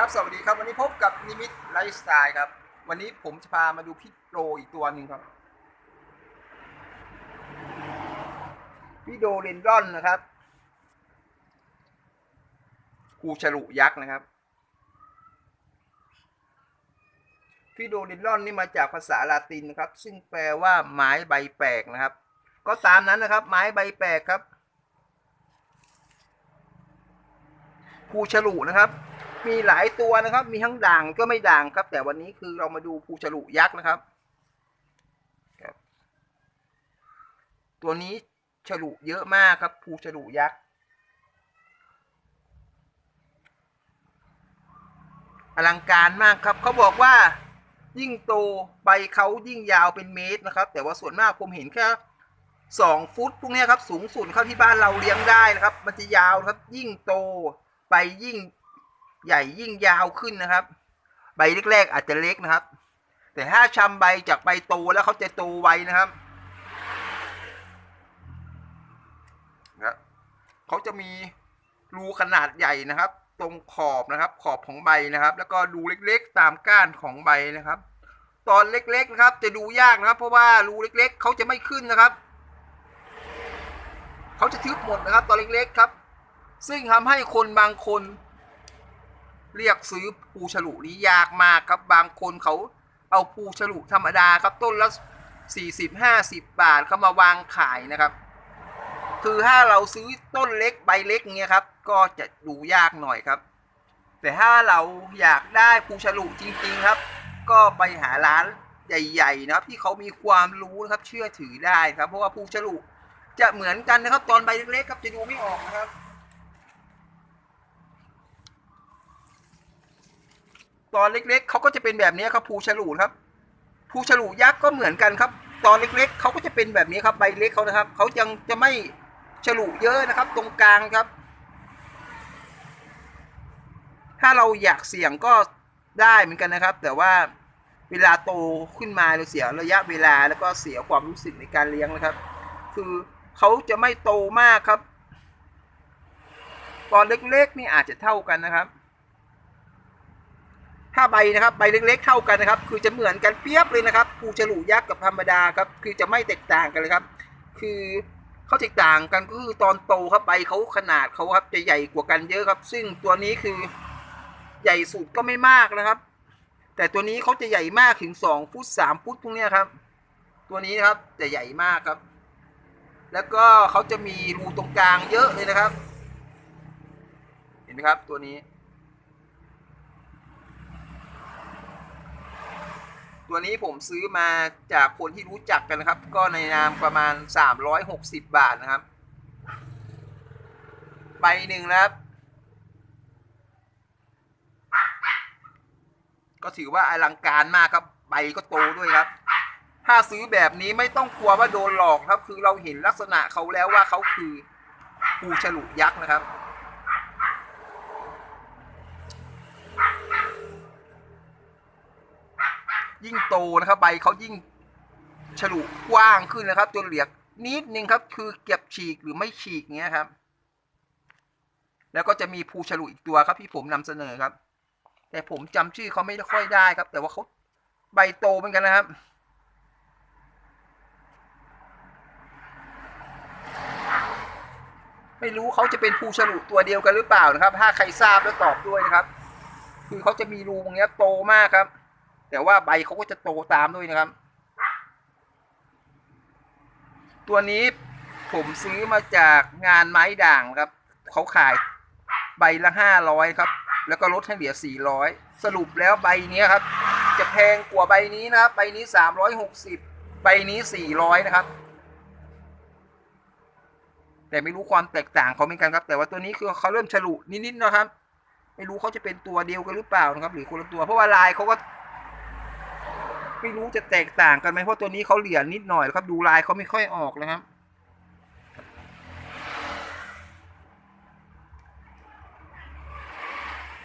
ครับสวัสดีครับวันนี้พบกับนิมิตไลฟ์สไตล์ครับ วันนี้ผมจะพามาดูพี่โดอีกตัวหนึ่งครับพี่โดเรนดอนนะครับกูฉลุยักษ์นะครับพี่โดเรนดอนนี่มาจากภาษาลาตินนะครับ ซึ่งแปลว่าไม้ใบแปลกนะครับ ก็ตามนั้นนะครับ ไม้ใบแปลกครับภูฉลุนะครับ มีหลายตัวนะครับ มีทั้งด่างก็ไม่ด่างครับ แต่วันนี้คือเรามาดูภูฉลุยักษ์นะครับ ตัวนี้ฉลุเยอะมากครับภูฉลุยักษ์อลังการมากครับเขาบอกว่ายิ่งโตใบเขายิ่งยาวเป็นเมตรนะครับ แต่ว่าส่วนมากผมเห็นแค่สองฟุตพวกนี้ครับสูงสุดเข้าที่บ้านเราเลี้ยงได้นะครับ มันจะยาวครับยิ่งโตใบยิ่ง ใหญ่ยิ่งยาวขึ้นนะครับ ใบแรกๆอาจจะเล็กนะครับ แต่ถ้าชำใบจากใบโตแล้วเขาจะโตไวนะครับนะเขาจะมีรูขนาดใหญ่นะครับ ตรงขอบนะครับ ขอบของใบนะครับ แล้วก็รูเล็กๆตามก้านของใบนะครับ ตอนเล็กๆนะครับ จะดูยากนะครับ เพราะว่ารูเล็ก ๆเขาจะไม่ขึ้นนะครับเขาจะทึบหมดนะครับ ตอนเล็กๆครับ ซึ่งทำให้คนบางคน เรียกซื้อปูฉลุนี้ยากมากครับบางคนเขาเอาปูฉลุธรรมดาครับต้นละสี่สิบห้าสิบบาทเขามาวางขายนะครับ คือถ้าเราซื้อต้นเล็กใบเล็กเงี้ยครับ ก็จะดูยากหน่อยครับ แต่ถ้าเราอยากได้ปูฉลุจริง ๆครับ ก็ไปหาร้านใหญ่ๆนะครับที่เขามีความรู้นะครับเชื่อถือได้ครับ เพราะว่าปูฉลุจะเหมือนกันนะครับ ตอนใบเล็กๆครับจะดูไม่ออกนะครับ ตอนเล็กๆเขาก็จะเป็นแบบนี้ครับภูฉลูครับภูฉลูยักษ์ก็เหมือนกันครับ ตอนเล็กๆเขาก็จะเป็นแบบนี้ครับใบเล็กเขานะครับเขายังจะไม่ฉลูเยอะนะครับ ตรงกลางครับ ถ้าเราอยากเสี่ยงก็ได้เหมือนกันนะครับ แต่ว่าเวลาโตขึ้นมาเราเสียระยะเวลาแล้วก็เสียความรู้สึกในการเลี้ยงนะครับ คือเขาจะไม่โตมากครับ ตอนเล็กๆนี่อาจจะเท่ากันนะครับ ถ้าใบนะครับใบเล็กๆเท่ากันนะครับ คือจะเหมือนกันเปียบเลยนะครับภูฉลุยักษ์กับธรรมดาครับคือจะไม่แตกต่างกันเลยครับ คือเขาแตกต่างกันก็คือตอนโตครับใบเขาขนาดเขาครับจะใหญ่กว่ากันเยอะครับ ซึ่งตัวนี้คือใหญ่สุดก็ไม่มากนะครับ แต่ตัวนี้เขาจะใหญ่มากถึงสองฟุตสามฟุตพวกเนี้ยครับ ตัวนี้นะครับจะใหญ่มากครับ แล้วก็เขาจะมีรูตรงกลางเยอะเลยนะครับ เห็นไหมครับตัวนี้ ตัวนี้ผมซื้อมาจากคนที่รู้จักกันนะครับ ก็ในนามประมาณ 360 บาทนะครับ ใบหนึ่งนะครับ ก็ถือว่าอลังการมากครับ ใบก็โตด้วยครับ ถ้าซื้อแบบนี้ไม่ต้องกลัวว่าโดนหลอกครับ คือเราเห็นลักษณะเขาแล้วว่าเขาคือภูฉลุยักษ์นะครับ ยิ่งโตนะครับใบเขายิ่งฉลุกว้างขึ้นนะครับ จนเหลือนิดนึงครับ คือเก็บฉีกหรือไม่ฉีกเงี้ยครับ แล้วก็จะมีภูฉลุอีกตัวครับที่ผมนำเสนอครับ แต่ผมจำชื่อเขาไม่ค่อยได้ครับ แต่ว่าเขาใบโตเหมือนกันนะครับไม่รู้เขาจะเป็นภูฉลุตัวเดียวกันหรือเปล่านะครับ ถ้าใครทราบแล้วตอบด้วยนะครับ คือเขาจะมีรูตรงเนี้ยโตมากครับ แต่ว่าใบเขาก็จะโตตามด้วยนะครับ ตัวนี้ผมซื้อมาจากงานไม้ด่างครับ เขาขายใบละห้าร้อยครับ แล้วก็ลดให้เหลือสี่ร้อยสรุปแล้วใบนี้ครับ จะแพงกว่าใบนี้นะครับ ใบนี้สามร้อยหกสิบใบนี้สี่ร้อยนะครับ แต่ไม่รู้ความแตกต่างเขาเหมือนกันครับ แต่ว่าตัวนี้คือเขาเริ่มฉลุนิดๆนะครับ ไม่รู้เขาจะเป็นตัวเดียวกันหรือเปล่านะครับ หรือคนละตัว เพราะว่าลายเขาก็ ไม่รู้จะแตกต่างกันไหมเพราะตัวนี้เขาเหลี่ยมนิดหน่อยครับ ดูลายเขาไม่ค่อยออกนะครับ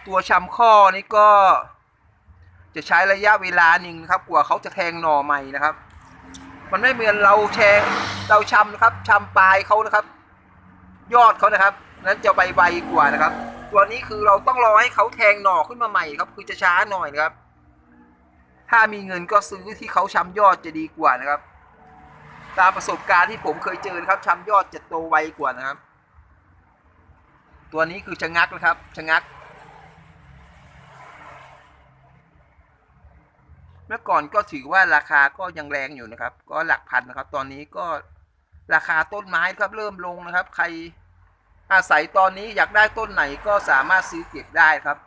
ตัวชำข้อนี่ก็ จะใช้ระยะเวลาหนึ่งนะครับ กว่าเขาจะแทงหน่อใหม่นะครับ มันไม่เหมือนเราแชงเราชำนะครับชำปลายเขานะครับ ยอดเขานะครับ นั้นจะใบใบกว่านะครับ ตัวนี้คือเราต้องรอให้เขาแทงหน่อขึ้นมาใหม่ครับ คือจะช้าหน่อยนะครับ ถ้ามีเงินก็ซื้อที่เขาช้ำยอดจะดีกว่านะครับ ตามประสบการณ์ที่ผมเคยเจอนะครับช้ำยอดจะโตไวกว่านะครับ ตัวนี้คือชะงักนะครับชะงัก เมื่อก่อนก็ถือว่าราคาก็ยังแรงอยู่นะครับ ก็หลักพันนะครับ ตอนนี้ก็ราคาต้นไม้ครับเริ่มลงนะครับ ใครอาศัยตอนนี้อยากได้ต้นไหนก็สามารถซื้อเก็บได้ครับ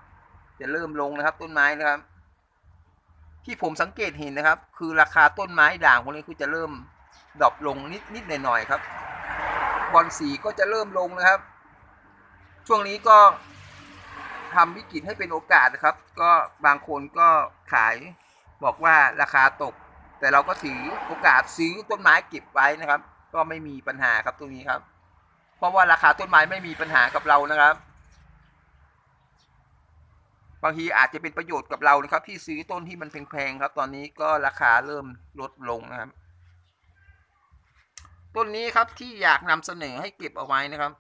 จะเริ่มลงนะครับต้นไม้นะครับ ที่ผมสังเกตเห็นนะครับ คือราคาต้นไม้ด่างพวกนี้คือจะเริ่มดรอปลงนิดนิดหน่อยหน่อยๆครับบอลสีก็จะเริ่มลงนะครับ ช่วงนี้ก็ทำวิกฤตให้เป็นโอกาสนะครับ ก็บางคนก็ขายบอกว่าราคาตก แต่เราก็ถือโอกาสซื้อต้นไม้เก็บไว้นะครับ ก็ไม่มีปัญหาครับตรงนี้ครับ เพราะว่าราคาต้นไม้ไม่มีปัญหากับเรานะครับ บางทีอาจจะเป็นประโยชน์กับเรานะครับ ที่ซื้อต้นที่มันแพงๆครับ ตอนนี้ก็ราคาเริ่มลดลงนะครับ ต้นนี้ครับที่อยากนำเสนอให้เก็บเอาไว้นะครับ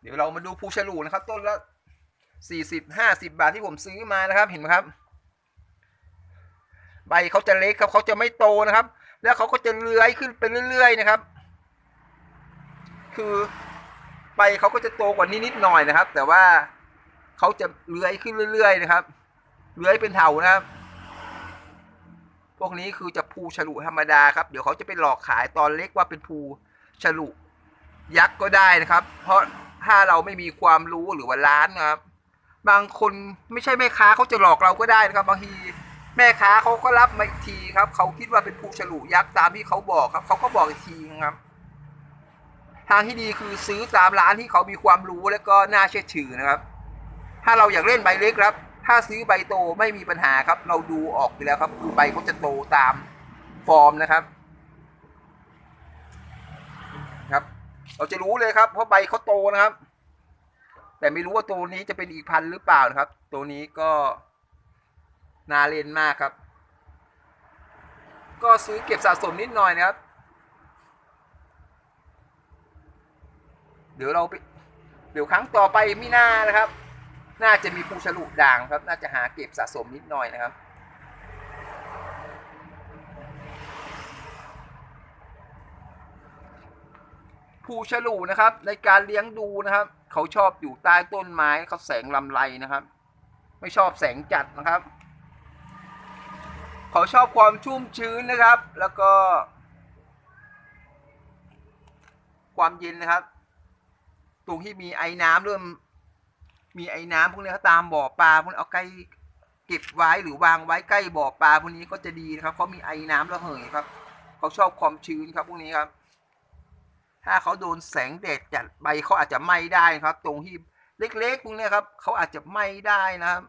เดี๋ยวเรามาดูภูฉลูนะครับ ต้นละสี่สิบห้าสิบาทที่ผมซื้อมานะครับเห็นไหมครับ ใบเขาจะเล็กครับเขาจะไม่โตนะครับ แล้วเขาก็จะเลื้อยขึ้นไปเรื่อย ๆ นะครับ คือใบเขาก็จะโตกว่านี้นิดหน่อยนะครับ แต่ว่า เขาจะเลื้อยขึ้นเรื่อย ๆ นะครับ เลื้อยเป็นเถานะครับ พวกนี้คือจะภูฉลุธรรมดาครับ เดี๋ยวเขาจะไปหลอกขายตอนเล็กว่าเป็นภูฉลุยักษ์ก็ได้นะครับ เพราะถ้าเราไม่มีความรู้หรือว่าร้านนะครับ บางคนไม่ใช่แม่ค้าเขาจะหลอกเราก็ได้นะครับบางทีแม่ค้าเขาก็รับมาอีกทีครับเขาคิดว่าเป็นภูฉลุยักษ์ตามที่เขาบอกครับเขาก็บอกอีกทีนะครับ ทางที่ดีคือซื้อตามร้านที่เขามีความรู้และก็น่าเชื่อถือนะครับ ถ้าเราอยากเล่นใบเล็กครับ ถ้าซื้อใบโตไม่มีปัญหาครับ เราดูออกไปแล้วครับคือใบเขาจะโตตามฟอร์มนะครับ ครับ เราจะรู้เลยครับเพราะใบเขาโตนะครับ แต่ไม่รู้ว่าตัวนี้จะเป็นอีกพันหรือเปล่านะครับ ตัวนี้ก็น่าเล่นมากครับ ก็ซื้อเก็บสะสมนิดหน่อยนะครับ เดี๋ยวเราไปเดี๋ยวครั้งต่อไปไม่น่านะครับ น่าจะมีภูฉลุด่างครับ น่าจะหาเก็บสะสมนิดหน่อยนะครับ ภูฉลุนะครับ ในการเลี้ยงดูนะครับ เขาชอบอยู่ใต้ต้นไม้เขาแสงลำไรนะครับ ไม่ชอบแสงจัดนะครับ เขาชอบความชุ่มชื้นนะครับ แล้วก็ ความเย็นนะครับ ตรงที่มีไอ้น้ำเริ่ม มีไอ้น้ำพวกนี้ครับตามบ่อปลาพวกนี้เอาใกล้เก็บไว้หรือวางไว้ใกล้บ่อปลาพวกนี้ก็จะดีนะครับเขามีไอ้น้ำระเหยครับเขาชอบความชื้นครับพวกนี้ครับ ถ้าเขาโดนแสงแดดจัดใบเขาอาจจะไหม้ได้ครับ ตรงที่เล็กๆพวกนี้ครับเขาอาจจะไหม้ได้นะครับ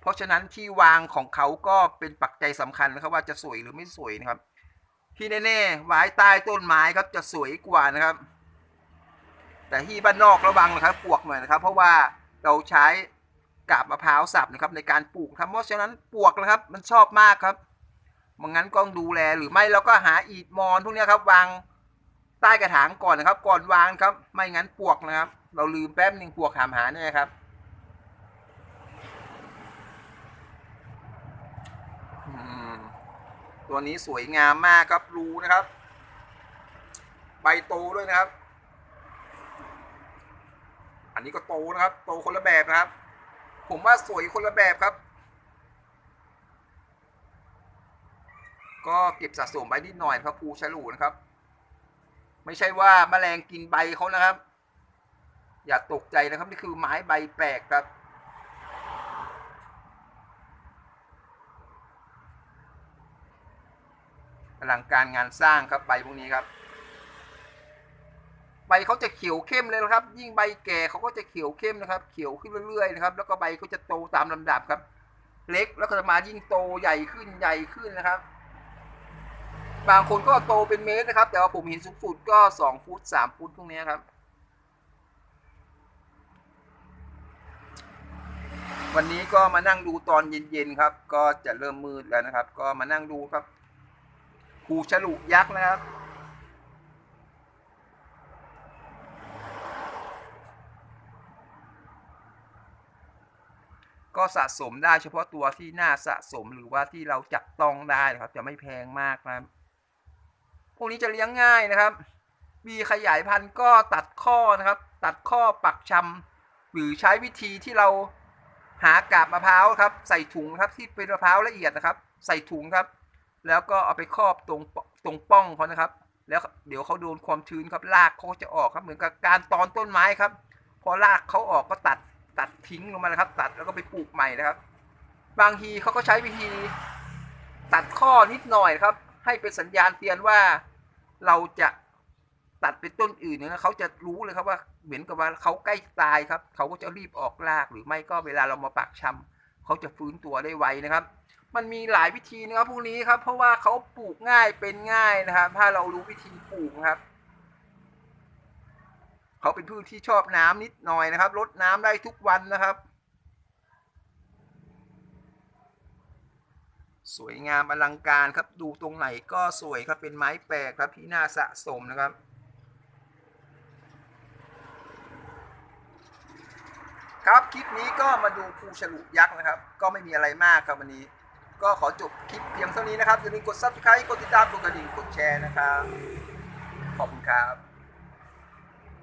เพราะฉะนั้นที่วางของเขาก็เป็นปัจจัยสำคัญนะครับ ว่าจะสวยหรือไม่สวยนะครับ ที่แน่ๆไว้ใต้ต้นไม้ครับจะสวยกว่านะครับ แต่ที่บ้านนอกระวังนะครับปวกหน่อยนะครับ เพราะว่าเราใช้กาบมะพร้าวสับนะครับในการปลูกครับเพราะฉะนั้นปวกนะครับมันชอบมากครับมังั้นก็ต้องดูแลหรือไม่เราก็หาอีดมอนพวกเนี้ยครับวางใต้กระถางก่อนนะครับ ก่อนวางครับ ไม่งั้นปวกนะครับ เราลืมแป๊บหนึ่งปวกหามหาแน่ครับตัวนี้สวยงามมากครับรูนะครับ ใบโตด้วยนะครับ อันนี้ก็โตนะครับ โตคนละแบบนะครับ ผมว่าสวยคนละแบบครับ ก็เก็บสะสมใบนิดหน่อยครับภูฉลูนะครับ ไม่ใช่ว่าแมลงกินใบเขานะครับ อย่าตกใจนะครับนี่คือไม้ใบแปลกครับอลังการงานสร้างครับใบพวกนี้ครับ ใบเขาจะเขียวเข้มเลยนะครับ ยิ่งใบแก่เขาก็จะเขียวเข้มนะครับ เขียวขึ้นเรื่อยๆนะครับ แล้วก็ใบก็จะโตตามลำดับครับ เล็กแล้วก็จะมายิ่งโตใหญ่ขึ้นใหญ่ขึ้นนะครับ บางคนก็โตเป็นเมตรนะครับ แต่ว่าผมเห็นสูงสุดก็สองฟุตสามฟุตพวกนี้ครับ วันนี้ก็มานั่งดูตอนเย็นๆครับ ก็จะเริ่มมืดแล้วนะครับ ก็มานั่งดูครับภูฉลุยักษ์นะครับ ก็สะสมได้เฉพาะตัวที่น่าสะสมหรือว่าที่เราจับต้องได้นะครับ จะไม่แพงมากนะครับ พวกนี้จะเลี้ยงง่ายนะครับ มีขยายพันธุ์ก็ตัดข้อนะครับ ตัดข้อปักชำหรือใช้วิธีที่เราหากาบมะพร้าวครับ ใส่ถุงครับที่เป็นมะพร้าวละเอียดนะครับ ใส่ถุงครับ แล้วก็เอาไปครอบตรงตรงป้องเขานะครับ แล้วเดี๋ยวเขาโดนความชื้นครับรากเขาจะออกครับเหมือนกับการตอนต้นไม้ครับ พอรากเขาออกก็ตัด ตัดทิ้งลงมานะครับ ตัดแล้วก็ไปปลูกใหม่นะครับ บางทีเขาก็ใช้วิธี ตัดข้อนิดหน่อยครับ ให้เป็นสัญญาณเตือนว่าเราจะตัดเป็นต้นอื่นเนี่ยเขาจะรู้เลยครับว่าเหมือนกับว่าเขาใกล้ตายครับ เขาก็จะรีบออกรากหรือไม่ก็เวลาเรามาปักชำเขาจะฟื้นตัวได้ไวนะครับ มันมีหลายวิธีนะครับพวกนี้ครับ เพราะว่าเขาปลูกง่ายเป็นง่ายนะครับ ถ้าเรารู้วิธีปลูกครับ เขาเป็นพืชที่ชอบน้ำนิดหน่อยนะครับรดน้ำได้ทุกวันนะครับ สวยงามอลังการครับดูตรงไหนก็สวยครับเป็นไม้แปลกครับที่น่าสะสมนะครับครับคลิปนี้ก็มาดูภูฉลุยักษ์นะครับ ก็ไม่มีอะไรมากครับวันนี้ ก็ขอจบคลิปเพียงเท่านี้นะครับอย่าลืมกด subscribe กดติดตามกดกระดิ่งกดแชร์นะครับ ขอบคุณครับ